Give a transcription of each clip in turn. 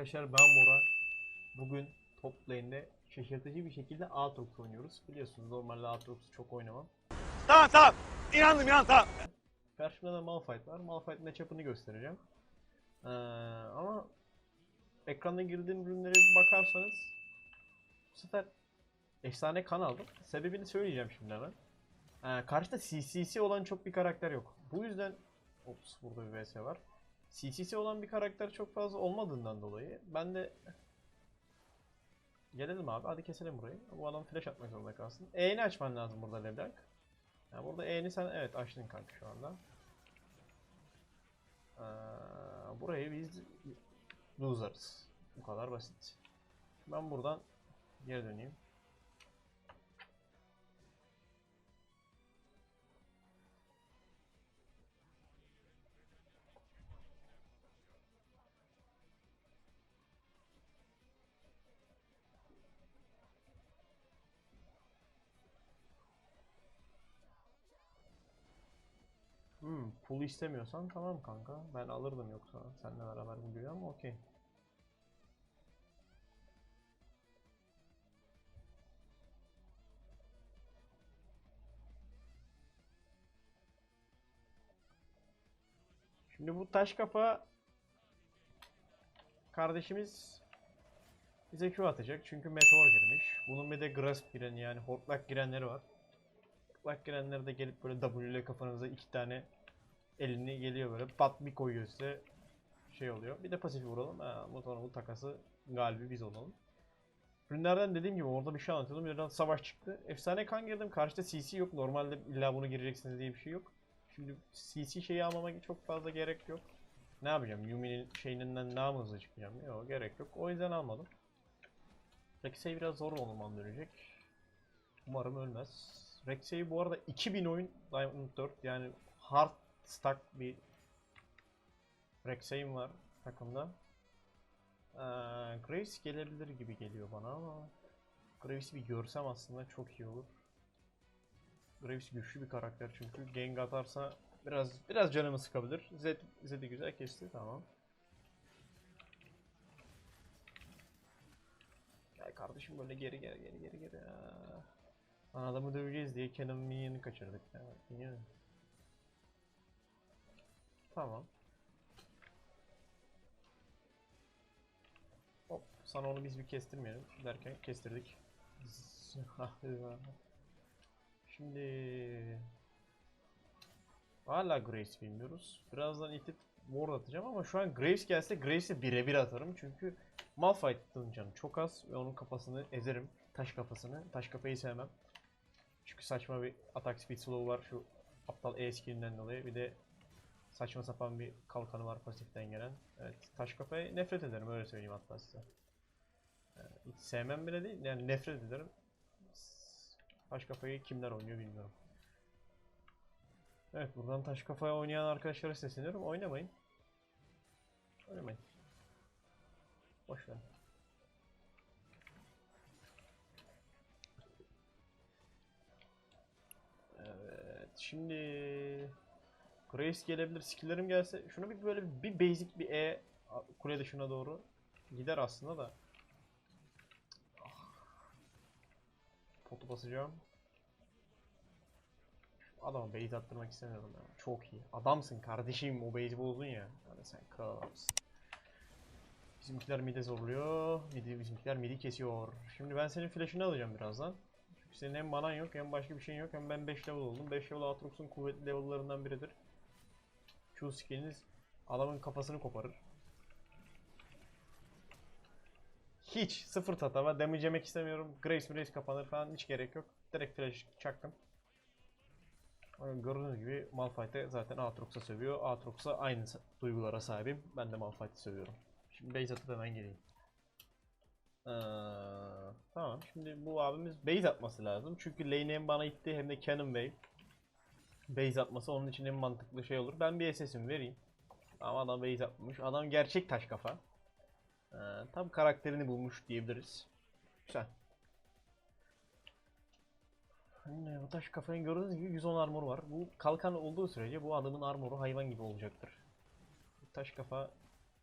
Arkadaşlar ben Bora. Bugün top lane'de şaşırtıcı bir şekilde Aatrox oynuyoruz. Biliyorsunuz normalde Aatrox'u çok oynamam. Tamam tamam. İnandım inan tamam. Karşımda da Malphite var. Malphite matchup'ını göstereceğim. Ee, ama ekranda girdiğim ürünlere bakarsanız bu sefer efsane kan aldım. Sebebini söyleyeceğim şimdi hemen. Ee, karşıda CCC olan çok bir karakter yok. Bu yüzden Ops burada bir VS var. CCC olan bir karakter çok fazla olmadığından dolayı ben de Gelelim abi hadi keselim burayı. Bu adam flash atmak zorunda kalsın. E'ni açman lazım burada Leblanc. Yani burada E'ni sen evet açtın kanka şu anda. Ee, burayı biz loser'ız. Bu kadar basit. Ben buradan geri döneyim. Pulu istemiyorsan tamam kanka. Ben alırdım yoksa seninle beraber gidiyor ama okey. Şimdi bu taş kafa kardeşimiz bize Q atacak çünkü meteor girmiş. Bunun bir de grasp giren yani hortlak girenleri var. Hortlak girenleri de gelip böyle W ile kafanıza iki tane elini geliyor böyle pat bir koyuyor size şey oluyor. Bir de pasif vuralım. Ha, bu takası galibi biz olalım. Ürünlerden dediğim gibi orada bir şey anlatıyordum. Birden savaş çıktı. Efsane kan girdim. Karşıda CC yok. Normalde illa bunu gireceksiniz diye bir şey yok. Şimdi CC şeyi almama çok fazla gerek yok. Ne yapacağım? Yumi'nin şeyinden daha mı hızlı çıkacağım? Yok gerek yok. O yüzden almadım. Rex'e biraz zor olmam dönecek. Umarım ölmez. Rex'e bu arada 2000 oyun Diamond 4 yani hard stack bir Rex'im var takımda. Ee, Graves gelebilir gibi geliyor bana ama Graves'i bir görsem aslında çok iyi olur. Graves güçlü bir karakter çünkü gank atarsa biraz biraz canımı sıkabilir. Zed, Zed'i güzel kesti tamam. Gel kardeşim böyle geri geri geri geri geri. Aa. Adamı döveceğiz diye Canon Minion'ı kaçırdık. Ya. Minyon. Tamam. Hop sana onu biz bir kestirmeyelim derken kestirdik. Şimdi hala Graves bilmiyoruz. Birazdan itip ward atacağım ama şu an Graves gelse Graves'e birebir atarım çünkü Malphite'ın canı çok az ve onun kafasını ezerim. Taş kafasını. Taş kafayı sevmem. Çünkü saçma bir attack speed slow var şu aptal E skillinden dolayı. Bir de saçma sapan bir kalkanı var pasiften gelen. Evet taş kafayı nefret ederim öyle söyleyeyim hatta size. Yani hiç sevmem bile değil yani nefret ederim. Taş kafayı kimler oynuyor bilmiyorum. Evet buradan taş kafaya oynayan arkadaşlara sesleniyorum. Oynamayın. Oynamayın. Boş verin. Evet şimdi Grace gelebilir. Skill'lerim gelse şunu bir böyle bir basic bir E kule dışına doğru gider aslında da. Ah. Potu basacağım. Adama base attırmak istemiyorum ya. Çok iyi. Adamsın kardeşim o base bozdun ya. Yani sen kralsın. Bizimkiler midi zorluyor. Midi, bizimkiler midi kesiyor. Şimdi ben senin flash'ını alacağım birazdan. Çünkü senin hem manan yok hem başka bir şeyin yok hem ben 5 level oldum. 5 level Aatrox'un kuvvetli level'larından biridir. Q skill'iniz adamın kafasını koparır. Hiç sıfır tatava. Damage yemek istemiyorum. Grace Grace kapanır falan hiç gerek yok. Direkt flash çaktım. Gördüğünüz gibi Malphite zaten Aatrox'a sövüyor. Aatrox'a aynı duygulara sahibim. Ben de Malphite'i sövüyorum. Şimdi base atıp hemen geleyim. Ee, tamam şimdi bu abimiz base atması lazım. Çünkü lane bana itti hem de Cannon Wave. Base atması onun için en mantıklı şey olur. Ben bir SS'imi vereyim. Ama adam base atmış. Adam gerçek taş kafa. Ee, tam karakterini bulmuş diyebiliriz. Güzel. Hani bu taş kafayı gördüğünüz gibi 110 armor var. Bu kalkan olduğu sürece bu adamın armoru hayvan gibi olacaktır. Taş kafa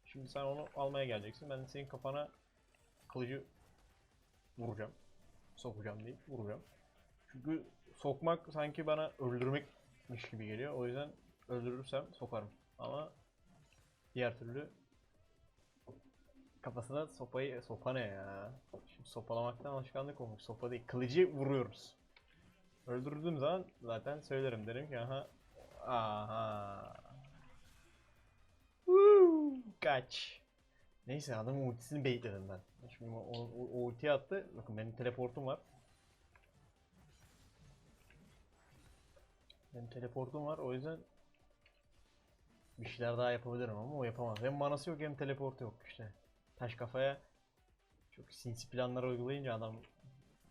Şimdi sen onu almaya geleceksin. Ben senin kafana kılıcı vuracağım. Sokacağım değil, vuracağım. Çünkü sokmak sanki bana öldürmekmiş gibi geliyor. O yüzden öldürürsem sokarım. Ama diğer türlü kafasına sopayı sopa ne ya? Şimdi sopalamaktan alışkanlık olmuş. Sopa değil, kılıcı vuruyoruz. Öldürdüğüm zaman zaten söylerim derim ki aha aha Woo! kaç. Neyse adamın ultisini baitledim ben. Şimdi o, o, o ultiyi attı. Bakın benim teleportum var. Benim teleportum var o yüzden bir şeyler daha yapabilirim ama o yapamaz. Hem manası yok hem teleportu yok işte. Taş kafaya çok sinsi planlar uygulayınca adam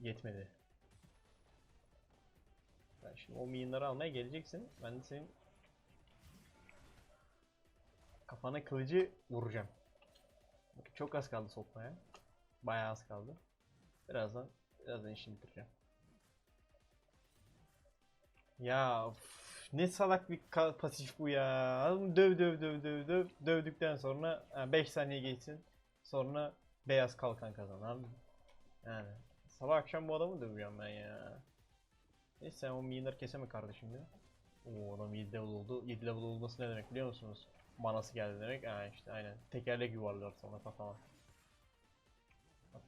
yetmedi. Ben şimdi o minyonları almaya geleceksin. Ben de senin kafana kılıcı vuracağım. Çok az kaldı sokmaya. Bayağı az kaldı. Birazdan birazdan işini bitireceğim. Ya üf, ne salak bir pasif bu ya. Döv döv döv döv döv. Dövdükten sonra 5 saniye geçsin. Sonra beyaz kalkan kazan abi. Yani sabah akşam bu adamı dövüyorum ben ya. Neyse o minyonları keseme kardeşim ya. Oo adam 7 level oldu. 7 level olması ne demek biliyor musunuz? Manası geldi demek. Ha işte aynen. Tekerlek yuvarlar sonra kafama.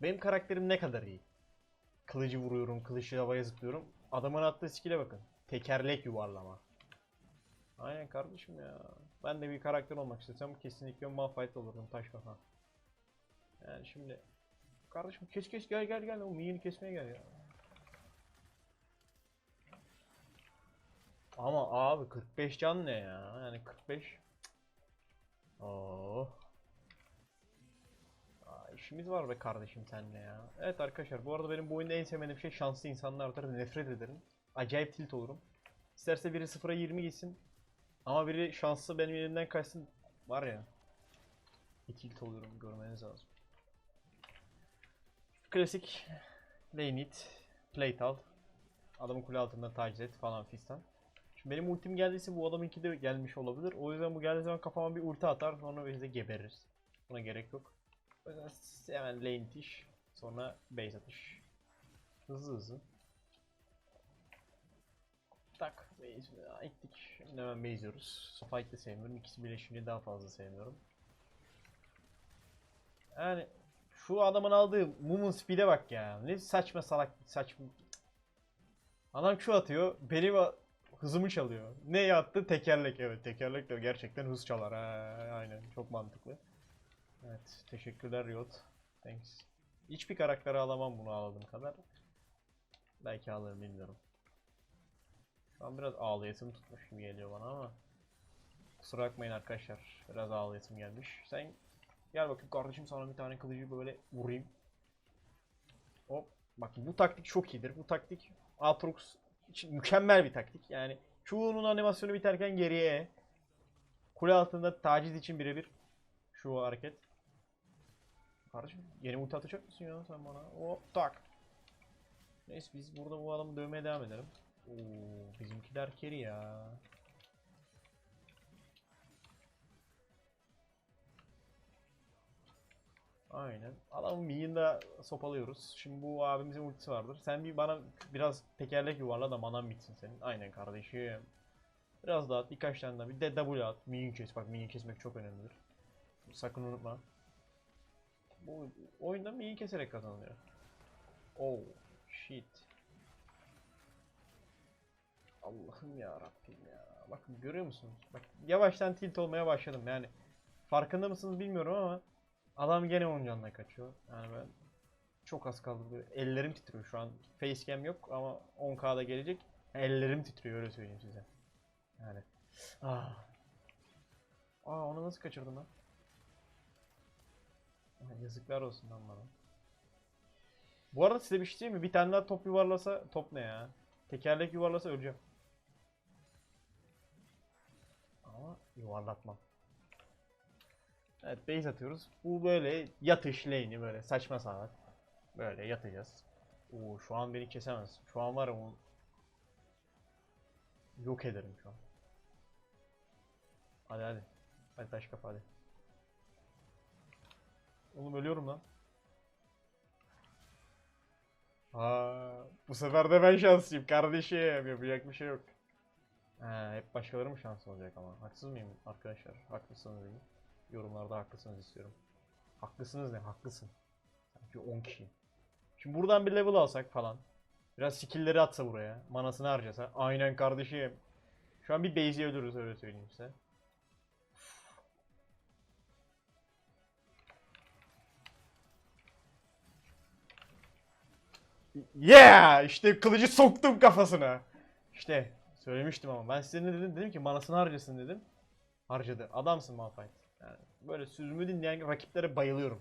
Benim karakterim ne kadar iyi. Kılıcı vuruyorum, kılıçla havaya zıplıyorum. Adamın attığı skill'e bakın. Tekerlek yuvarlama. Aynen kardeşim ya. Ben de bir karakter olmak istesem kesinlikle Malphite olurdum taş kafa. Yani şimdi kardeşim kes kes gel gel gel o minyonu kesmeye gel ya. Ama abi 45 can ne ya? Yani 45 Oo. Aa, işimiz var be kardeşim seninle ya. Evet arkadaşlar bu arada benim bu oyunda en sevmediğim şey şanslı insanlardır. Nefret ederim. Acayip tilt olurum. İsterse biri 0'a 20 gitsin. Ama biri şanslı benim elimden kaçsın. Var ya. Bir tilt oluyorum görmeniz lazım. Klasik lane it, plate al. Adamın kule altında taciz et falan fistan. Şimdi benim ultim geldiyse bu adamınki de gelmiş olabilir. O yüzden bu geldiği zaman kafama bir ulti atar sonra biz de gebeririz. Buna gerek yok. O yüzden hemen lane itiş. Sonra base atış. Hızlı hızlı. Tak base ittik. Şimdi hemen base yiyoruz. Fight de sevmiyorum. İkisi birleşince daha fazla sevmiyorum. Yani şu adamın aldığı mumun speed'e bak ya. Ne saçma salak saçma. Adam Q atıyor. Benim hızımı çalıyor. Ne yaptı? Tekerlek evet. Tekerlek de gerçekten hız çalar. Ha, aynen. Çok mantıklı. Evet. Teşekkürler Riot. Thanks. Hiçbir karakteri alamam bunu ağladığım kadar. Belki alırım bilmiyorum. An biraz ağlayasım tutmuş gibi geliyor bana ama. Kusura bakmayın arkadaşlar. Biraz ağlayasım gelmiş. Sen gel bakayım kardeşim sana bir tane kılıcı böyle vurayım. Hop. Bak bu taktik çok iyidir. Bu taktik Aatrox için mükemmel bir taktik. Yani Q'nun animasyonu biterken geriye. Kule altında taciz için birebir şu hareket. Kardeşim yeni ulti atacak mısın ya sen bana? Hop tak. Neyse biz burada bu adamı dövmeye devam edelim. Oo, bizimkiler keri ya. Aynen. Adamı minyonda sopalıyoruz. Şimdi bu abimizin ultisi vardır. Sen bir bana biraz tekerlek yuvarla da manan bitsin senin. Aynen kardeşim. Biraz daha at, birkaç tane daha. Bir de W at. Minyon kes. Bak minyon kesmek çok önemlidir. Sakın unutma. Bu oyunda minyon keserek kazanılıyor. Oh shit. Allah'ım ya Rabbim ya. Bakın görüyor musunuz? Bak yavaştan tilt olmaya başladım yani. Farkında mısınız bilmiyorum ama adam gene onun canına kaçıyor. Yani ben çok az kaldı. Ellerim titriyor şu an. Facecam yok ama 10K'da gelecek. Ellerim titriyor öyle söyleyeyim size. Yani. Ah. Aa onu nasıl kaçırdım? Ah, Yazıklar olsun lan bana. Bu arada size bir şey diyeyim mi? Bir tane daha top yuvarlasa top ne ya? Tekerlek yuvarlasa öleceğim. Yuvarlatmam. Evet base atıyoruz. Bu böyle yatış lane'i böyle saçma salak. Böyle yatacağız. Oo şu an beni kesemez. Şu an var onu yok ederim şu an. Hadi hadi. Hadi taş kafa hadi. Oğlum ölüyorum lan. Aa, bu sefer de ben şanslıyım kardeşim. Yapacak bir şey yok. Ha, hep başkaları mı şanslı olacak ama? Haksız mıyım arkadaşlar? Haklısınız deyin. Yorumlarda haklısınız istiyorum. Haklısınız ne? Haklısın. Sanki 10 kişi. Şimdi buradan bir level alsak falan. Biraz skill'leri atsa buraya. Manasını harcasa. Aynen kardeşim. Şu an bir base'i ölürüz öyle söyleyeyim size. Yeah! İşte kılıcı soktum kafasına. İşte söylemiştim ama ben size ne dedim? Dedim ki manasını harcasın dedim. Harcadı. Adamsın Malphite. Yani böyle sözümü dinleyen rakiplere bayılıyorum.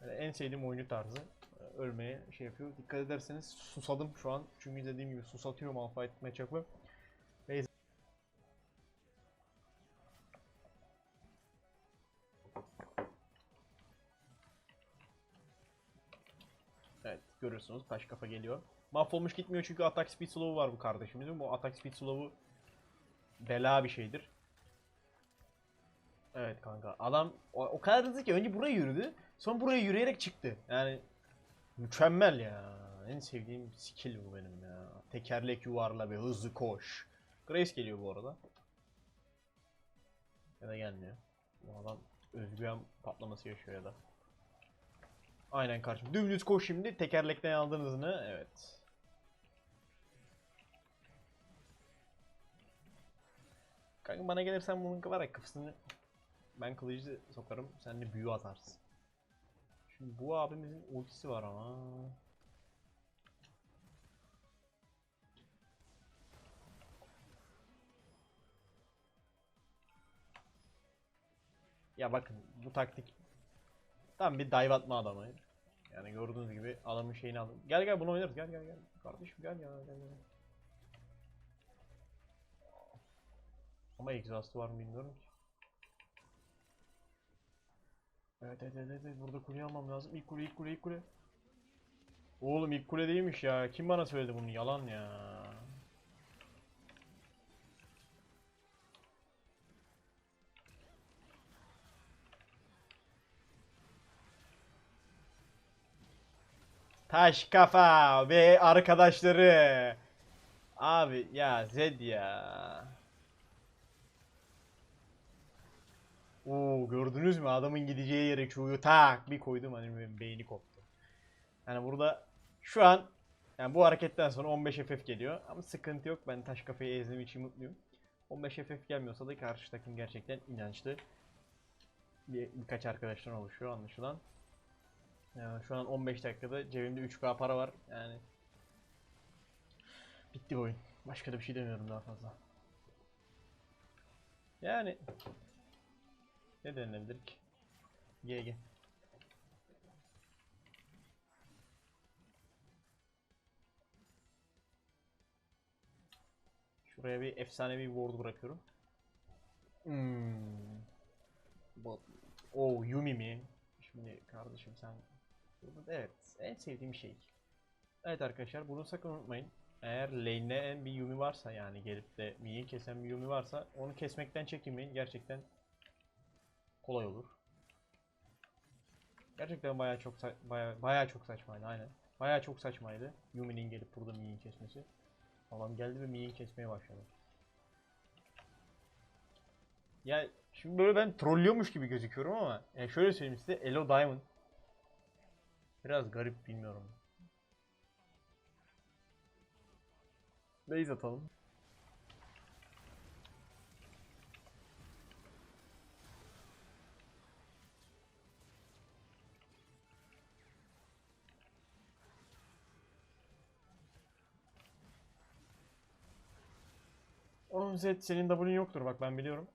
Yani en sevdiğim oyuncu tarzı. Ee, Ölmeye şey yapıyor. Dikkat ederseniz susadım şu an. Çünkü dediğim gibi susatıyor Malphite matchup'ı. Base- Evet görüyorsunuz taş kafa geliyor. Mahvolmuş gitmiyor çünkü attack speed slow'u var bu kardeşimizin. Bu attack speed slow'u bela bir şeydir. Evet kanka adam o, o kadar hızlı ki önce buraya yürüdü. Sonra buraya yürüyerek çıktı. Yani mükemmel ya. En sevdiğim skill bu benim ya. Tekerlek yuvarla ve hızlı koş. Grace geliyor bu arada. Ya da gelmiyor. Bu adam özgüven patlaması yaşıyor ya da. Aynen karşım. Dümdüz koş şimdi. Tekerlekten aldığın hızını. Evet. Kanka bana gelirsen bunun var ya kafasını ben kılıcı sokarım. Sen de büyü atarsın. Şimdi bu abimizin ultisi var ama. Ya bakın bu taktik tam bir dive atma adamı. Yani gördüğünüz gibi adamın şeyini aldım. Gel gel bunu oynarız gel gel gel. Kardeşim gel ya gel gel. Ama exhaust'u var mı bilmiyorum ki. Evet evet evet, evet. burada kuleyi almam lazım. İlk kule ilk kule ilk kule. Oğlum ilk kule değilmiş ya. Kim bana söyledi bunu? Yalan ya. Taş kafa ve arkadaşları. Abi ya Zed ya. Oo gördünüz mü adamın gideceği yere Q'yu tak bir koydum hani benim beyni koptu. Yani burada şu an yani bu hareketten sonra 15 FF geliyor ama sıkıntı yok ben taş kafayı ezdiğim için mutluyum. 15 FF gelmiyorsa da karşı takım gerçekten inançlı. Bir, birkaç arkadaştan oluşuyor anlaşılan. Yani şu an 15 dakikada cebimde 3K para var yani. Bitti bu oyun. Başka da bir şey demiyorum daha fazla. Yani ne denilebilir ki? GG. Şuraya bir efsanevi ward bırakıyorum. Hmm. Oh Yumi mi? Şimdi kardeşim sen Evet, en sevdiğim şey. Evet arkadaşlar bunu sakın unutmayın. Eğer lane'de bir Yumi varsa yani gelip de Mi'yi kesen bir Yumi varsa onu kesmekten çekinmeyin. Gerçekten kolay olur. Gerçekten bayağı çok bayağı, bayağı çok saçmaydı aynen. Bayağı çok saçmaydı Yumi'nin gelip burada Mi'yi kesmesi. Adam geldi ve Mi'yi kesmeye başladı. Ya şimdi böyle ben trollüyormuş gibi gözüküyorum ama yani şöyle söyleyeyim size Elo Diamond Biraz garip bilmiyorum. Base atalım. Oğlum Zed senin W'un yoktur bak ben biliyorum.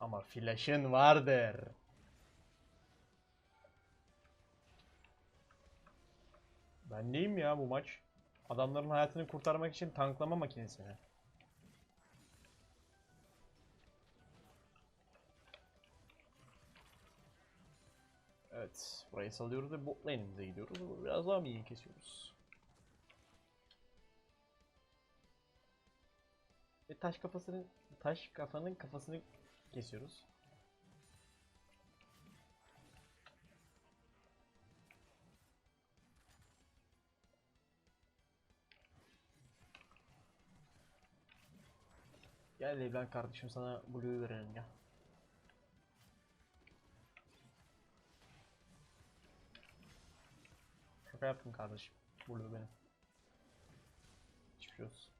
Ama flash'ın vardır. Ben neyim ya bu maç? Adamların hayatını kurtarmak için tanklama makinesi mi? Evet, burayı salıyoruz ve bot lane'imize gidiyoruz. Biraz daha mı iyi kesiyoruz? Ve taş kafasının taş kafanın kafasını kesiyoruz. Gel Leblanc kardeşim sana Blue'yu verelim ya. Şaka yaptım kardeşim. Blue benim. Hiçbir şey olsun.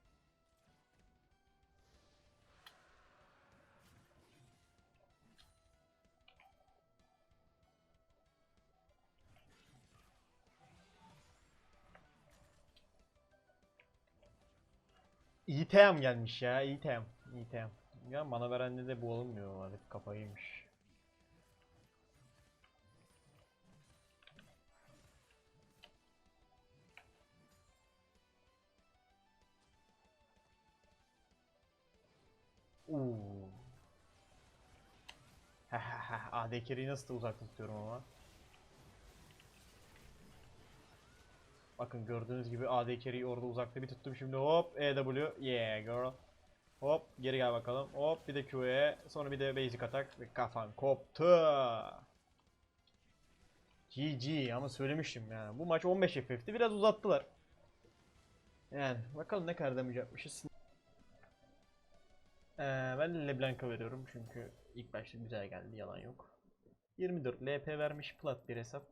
İyi tem gelmiş ya, iyi tem. İyi tem. Ya bana verende de bu var. Hep kafayıymış. Uuu. AD carry'i nasıl da uzakta tutuyorum ama. Bakın gördüğünüz gibi AD carry'i orada uzakta bir tuttum şimdi hop EW yeah girl Hop geri gel bakalım hop bir de Q'ye sonra bir de basic atak ve kafan koptu GG ama söylemiştim yani bu maç 15 FF'ti biraz uzattılar Yani bakalım ne kadar damage yapmışız ee, ben LeBlanc'a veriyorum çünkü ilk başta güzel geldi yalan yok 24 LP vermiş plat bir hesap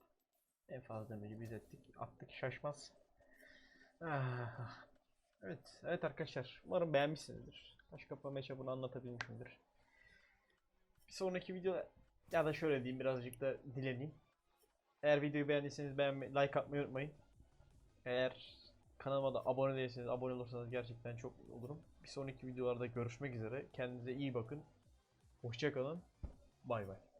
en fazla damage'i biz ettik. Attık şaşmaz. Ah. Evet, evet arkadaşlar. Umarım beğenmişsinizdir. Taş kapı matchup'ını anlatabilmişimdir. Bir sonraki video ya da şöyle diyeyim birazcık da dileneyim. Eğer videoyu beğendiyseniz beğenmeyi, like atmayı unutmayın. Eğer kanalıma da abone değilseniz abone olursanız gerçekten çok mutlu olurum. Bir sonraki videolarda görüşmek üzere. Kendinize iyi bakın. Hoşçakalın. Bay bay.